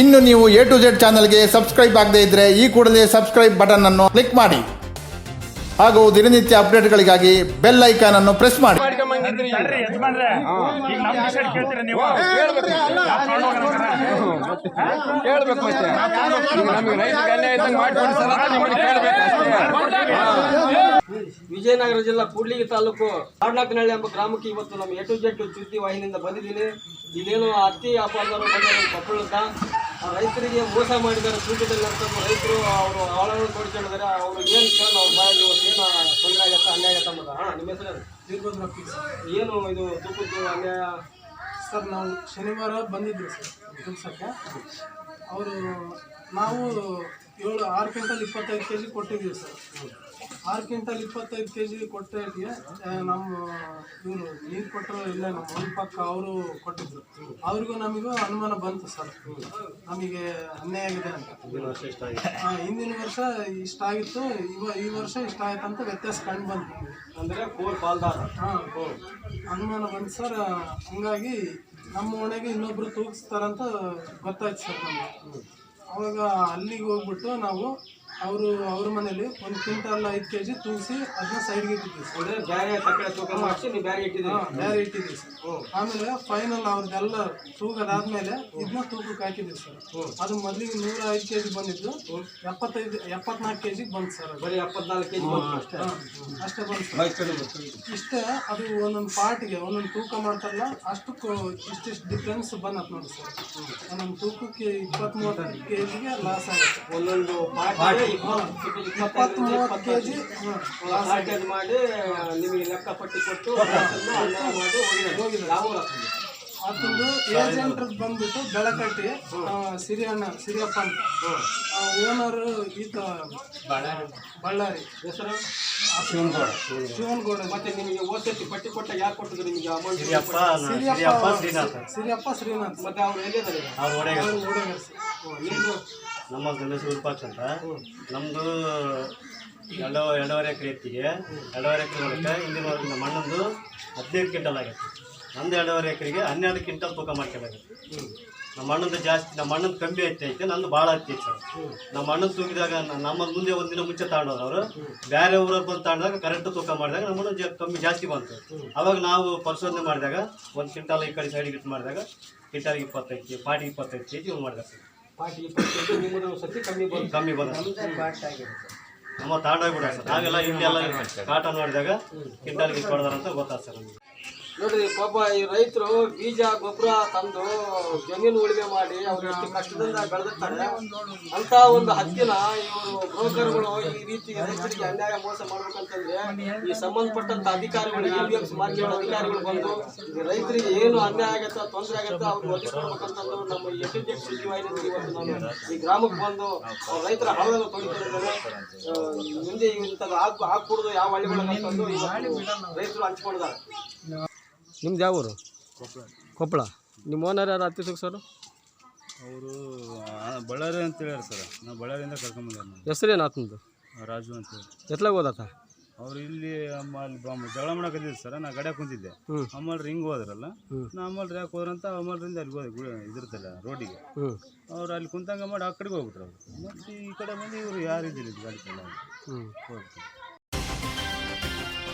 ಇನ್ನು ನೀವು A to Z ಚಾನಲ್ಗೆ ಸಬ್ಸ್ಕ್ರೈಬ್ ಆಗದೇ ಇದ್ರೆ ಈ ಕೂಡಲೇ ಸಬ್ಸ್ಕ್ರೈಬ್ ಬಟನ್ ಅನ್ನು ಕ್ಲಿಕ್ ಮಾಡಿ. ಹಾಗೂ ದಿನನಿತ್ಯ ಅಪ್ಡೇಟ್ಗಳಿಗಾಗಿ ಬೆಲ್ ಐಕಾನ್ ಅನ್ನು ಪ್ರೆಸ್ ಮಾಡಿ. ವಿಜಯನಗರ ಜಿಲ್ಲಾ ಕೂಡ್ಲಿಗಿ ತಾಲೂಕು ಕಾಡ್ನಾಕನಹಳ್ಳಿ ಎಂಬ ಗ್ರಾಮಕ್ಕೆ ಇವತ್ತು ನಮ್ಮ ಎ ಟು ಜೆಡ್ ಸುದ್ದಿ ವಾಹಿನಿಯಿಂದ ಬಂದಿದ್ದೀನಿ. ಇಲ್ಲೇನು ಅತಿ ವ್ಯಾಪಾರದವರು ಆ ರೈತರಿಗೆ ಮೋಸ ಮಾಡಿದ್ದಾರೆ ಅಂತಂದು ರೈತರು ಅವರು ಅವಳನ್ನು ತೋರಿಸ್ಕೊಂಡಿದ್ದಾರೆ. ಅವರು ಏನು ಕೇಳೋಣ ಅವ್ರ ಬಾಯಲ್ಲಿ ಇವತ್ತು ಏನು ತೊಂದರೆ ಆಗತ್ತೆ ಅನ್ಯಾಯ ಆಗತ್ತೆ ಅಂಬುದು ಹಾಂ, ನಿಮ್ಮ ಹೆಸರು ಏನು? ಇದು ತೂಕದ್ದು ಅನ್ಯಾಯ? ಸರ್, ನಾವು ಶನಿವಾರ ಬಂದಿದ್ವಿ ಸರ್, ಕೆಲಸಕ್ಕೆ. ಅವರು ನಾವು ಏಳು, ಆರು ಕ್ವಿಂಟಲ್ ಇಪ್ಪತ್ತೈದು ಕೆ ಜಿ ಕೊಟ್ಟಿದ್ದೀವಿ ಸರ್. ಆರು ಕ್ವಿಂಟಲ್ ಇಪ್ಪತ್ತೈದು ಕೆ ಜಿ ಕೊಟ್ಟೆ ನಮ್ಮ ಇವರು ನೀರು ಕೊಟ್ಟರು ಇಲ್ಲ ನಮ್ಮ ಮನೆ ಪಕ್ಕ ಅವರು ಕೊಟ್ಟಿದ್ರು. ಅವ್ರಿಗೂ ನಮಗೂ ಅನುಮಾನ ಬಂತು ಸರ್. ನಮಗೆ ಅನ್ಯಾಯ ಆಗಿದೆ ಅಂತ. ಹಾ, ಹಿಂದಿನ ವರ್ಷ ಇಷ್ಟ ಆಗಿತ್ತು. ಇವ ಈ ವರ್ಷ ಇಷ್ಟ ಆಯ್ತು ಅಂತ ವ್ಯತ್ಯಾಸ ಕಂಡು ಬಂತು. ಅಂದರೆ ಪಾಲ್ದಾರ. ಹಾಂ ಅನುಮಾನ ಬಂತು ಸರ್. ಹಂಗಾಗಿ ನಮ್ಮ ಓಣೆಗೆ ಇನ್ನೊಬ್ರು ತೂಗಿಸ್ತಾರಂತ ಗೊತ್ತಾಯ್ತು ಸರ್ ನಮಗೆ. ಅವಾಗ ಅಲ್ಲಿಗೆ ಹೋಗ್ಬಿಟ್ಟು ನಾವು ಅವರು ಅವ್ರ ಮನೇಲಿ ಒಂದು ಕ್ವಿಂಟಲ್ ಐದು ಕೆ ಜಿ ತೂಗಿಸಿ ಅದನ್ನ ಸೈಡ್ಗೆ ಸರ್ ಅಂದರೆ ಬೇರೆ ತಕ್ಕಡೆ ತೂಕ ಮಾಡಿಸಿ ನೀವು ಬೇರೆ ಇಟ್ಟಿದ್ದೀರಿ. ಹಾಂ ಬೇರೆ ಸರ್ ಆಮೇಲೆ ಫೈನಲ್ ಅವ್ರದ್ದೆಲ್ಲ ತೂಗದಾದ್ಮೇಲೆ ಇದನ್ನ ತೂಕಕ್ಕೆ ಹಾಕಿದ್ವಿ ಸರ್ ಅದು ಮೊದಲಿಗೆ ನೂರ ಐದು ಕೆ ಜಿ ಬಂದಿದ್ದು ಎಪ್ಪತ್ತೈದು ಎಪ್ಪತ್ನಾಲ್ಕು ಕೆ ಜಿಗೆ ಬಂತು ಸರ್ ಬರೀ ಎಪ್ಪತ್ನಾಲ್ಕು ಕೆ ಜಿ ಅಷ್ಟೇ. ಅಷ್ಟೇ ಬಂತು ಇಷ್ಟೇ ಅದು ಒಂದೊಂದು ಪಾರ್ಟಿಗೆ ಒಂದೊಂದು ತೂಕ ಮಾಡ್ತಾರಲ್ಲ ಅಷ್ಟಕ್ಕೂ ಇಷ್ಟಿಷ್ಟು ಡಿಫ್ರೆನ್ಸ್ ಬಂದತ್ ನೋಡಿ ಸರ್ ಒಂದೊಂದು ತೂಕಕ್ಕೆ ಇಪ್ಪತ್ತ್ ಮೂವತ್ತೈದು ಕೆ ಜಿಗೆ ಲಾಸ್ ಆಗುತ್ತೆ. ಒಂದೊಂದು ಪಾರ್ಟಿ ಇಪ್ಪತ್ತ್ ಮೂವತ್ತು ಕೆ ಜಿ ಪಾರ್ಟಿ ಮಾಡಿ ನಿಮಗೆ ಲೆಕ್ಕ ಪಟ್ಟಿ ಕೊಟ್ಟು ಮಾಡಿ ಹೋಗಿದ್ದಾರೆ ಯಾವ ಅದೊಂದು ಏಜೆಂಟ್ ಬಂದ್ಬಿಟ್ಟು ಬೆಳಕಟ್ಟಿ ಸಿರಿಯಣ್ಣ ಸಿರಿಯಪ್ಪ ಅಂತ. ಓನರ್ ಈತ ಬಳ್ಳಾರಿ. ಹೆಸರು? ಶಿವನ್ಗೌಡ. ಮತ್ತೆ ನಿಮಗೆ ಓದಿ ಪಟ್ಟಿ ಕೊಟ್ಟ ಯಾರು ಕೊಟ್ಟಿದ್ರು ನಿಮಗೆ ಅಮೌಂಟ್ ಸಿರಿಯಪ್ಪ ಸಿರಿಯಪ್ಪ ಶ್ರೀನಾಥ್. ಮತ್ತೆ ಅವ್ರು ಎಲ್ಲಿದ್ದಾರೆ? ಅವ್ರು ಹೊಡೆಗೆ ಅವ್ರು ಹುಡುಗರು ಸರ್. ನಿಮ್ದು ನಮ್ಮ ಗಣೇಶ ವಿರೂಪಾಕ್ಷ ಅಂತ. ನಮ್ಮದು ಎರಡು, ಎರಡೂವರೆ ಎಕರೆ ಎತ್ತಿಗೆ. ಎರಡೂವರೆ ಎಕರೆ ಹಿಂದಿನ ವರ್ಷ ನಮ್ಮ ಅಣ್ಣಂದು ಹದಿನೈದು ಕ್ವಿಂಟಲ್ ಆಗೈತೆ. ನಂದು ಎರಡೂವರೆ ಎಕರೆಗೆ ಹನ್ನೆರಡು ಕ್ವಿಂಟಲ್ ತೂಕ ಮಾಡ್ಕೋಬೇಕಾಗುತ್ತೆ ನಮ್ಮ ಮಣ್ಣೊಂದು ಜಾಸ್ತಿ, ನಮ್ಮ ಮಣ್ಣೊಂದು ಕಮ್ಮಿ ಐತೆ ಐತೆ, ನಂದು ಭಾಳ ಹತ್ತಿ ನಮ್ಮ ಅಣ್ಣನ ತೂಗಿದಾಗ ನಮ್ಮ ಮುಂದೆ ಒಂದಿನ ಮುಂಚೆ ತಗೊಂಡವ್ರು ಅವರು. ಬೇರೆ ಊರಲ್ಲಿ ಬಂದು ತಗೊಂಡಾಗ ಕರೆಕ್ಟ್ ತೂಕ ಮಾಡಿದಾಗ ನಮ್ಮ ಮಣ್ಣು ಕಮ್ಮಿ ಜಾಸ್ತಿ ಬಂತು. ಅವಾಗ ನಾವು ಪರಿಶೋಧನೆ ಮಾಡಿದಾಗ ಒಂದು ಕ್ವಿಂಟಲ್ ಈ ಕಡೆ ಸೈಡಿಗೆ ಇಟ್ಟು ಮಾಡಿದಾಗ ಕ್ವಿಂಟಲ್ಗೆ ಇಪ್ಪತ್ತೈದು ಕೆ, ಪಾಟಿಗೆ ಇಪ್ಪತ್ತೈದು ಕೆ ಜಿ ಮಾಡಿದಾಗ ಸರ್. ಪಾರ್ಟಿ ಇಪ್ಪತ್ತೈದು ನಿಮ್ಮದು ಸತಿ ಕಮ್ಮಿ ಬಂತು ಕಮ್ಮಿ ಬಂದ ನಮ್ಮ ತಾಂಡೋಗ್ಬಿಡ ಸರ್ ನಾವೆಲ್ಲ ಇಲ್ಲೆಲ್ಲ ಕಾಟನ್ ನೋಡಿದಾಗ ಕ್ವಿಂಟಲ್ಗೆ ಕೊಡ್ದಾರಂತ ಗೊತ್ತಾಗ್ತದೆ ಸರ್ ನಮಗೆ. ನೋಡ್ರಿ, ಪಾಪ ಈ ರೈತರು ಬೀಜ, ಗೊಬ್ಬರ ತಂದು ಜಮೀನು ಉಳಿಮೆ ಮಾಡಿ ಅವ್ರು ಎಷ್ಟು ಕಷ್ಟದಿಂದ ಬೆಳೆದಿರ್ತಾರೆ. ಅಂತ ಒಂದು ಹತ್ತಿನ ಇವರು ಬ್ರೋಕರ್ಗಳು ಈ ರೀತಿ ರೈತರಿಗೆ ಅನ್ಯಾಯ ಮೋಸ ಮಾಡ್ಬೇಕಂತಂದ್ರೆ ಈ ಸಂಬಂಧಪಟ್ಟಂತ ಅಧಿಕಾರಿಗಳು ಎ ಬಿ ಎಫ್ ಮಾರ್ಕೆಟ್ ಅಧಿಕಾರಿಗಳು ಬಂದು ರೈತರಿಗೆ ಏನು ಅನ್ಯಾಯ ಆಗತ್ತ, ತೊಂದರೆ ಆಗತ್ತ, ಅವ್ರು ಒದಗಿಸ್ಕೊಡ್ಬೇಕಂತಂದು ನಮ್ಮ ಸುದ್ದಿ ವಾಹಿನಿ ಇವತ್ತು ನಾನು ಈ ಗ್ರಾಮಕ್ಕೆ ಬಂದು ರೈತರ ಹಣವನ್ನು ತೊಳಿತಿದ್ದಾರೆ ಮುಂದೆ ಇಂಥದ್ದು ಹಾಕ್ ಹಾಕ್ಬಿಡುದು ಯಾವ ಹಳ್ಳಿಗಳನ್ನ ತಂದು ರೈತರು ಹಂಚ್ಕೊಂಡಿದ್ದಾರೆ. ನಿಮ್ದು ಯಾವ ಊರು? ಕೊಪ್ಪಳ ನಿಮ್ಮ ಓನರ್ ಯಾರು? ಹತ್ತಿಸಕ್ಕೆ ಸರ್? ಅವರು ಬಳ್ಳಾರಿ ಅಂತ ಹೇಳ್ಯಾರ ಸರ್. ನಾವು ಬಳ್ಳಾರಿಯಿಂದ ಕರ್ಕೊಂಬಂದಾರ ನಾವು. ಹೆಸರೇನು ಆತಂದು ರಾಜು ಅಂತ ಹೇಳಿ. ಎತ್ಲಾಗ ಹೋದಾತ? ಅವ್ರು ಇಲ್ಲಿ ಅಮ್ಮ ಅಲ್ಲಿ ಬ- ಜಗಳ ಮಾಡಕತ್ತಿದ್ರು ಸರ್. ನಾ ಗಡ್ಯಾಗ ಕುಂತಿದ್ದೆ. ಅಮ್ಮಲ್ ರಿಂಗ್ ಹಿಂಗೆ ಹೋದ್ರಲ್ಲ ನಾ ಅಮ್ಮಲ್ಲಿ ಯಾಕೆ ಹೋದ್ರಂತ ಅಮ್ಮಲ್ರಿಂದ ಅಲ್ಲಿ ಹೋದೆ. ಇದಿರ್ತಲ್ಲ ರೋಡಿಗೆ. ಅವ್ರು ಅಲ್ಲಿ ಕುಂತಂಗ ಮಾಡಿ ಆ ಕಡೆಗೆ ಹೋಗ್ಬಿಟ್ರು ಅವ್ರು. ಮತ್ತು ಈ ಕಡೆ ಬಂದು ಇವರು ಯಾರು ಇದ್ದಿಲ್ಲ ಇದು ಗಾಡಿ ಹೋಗ್ತಾರೆ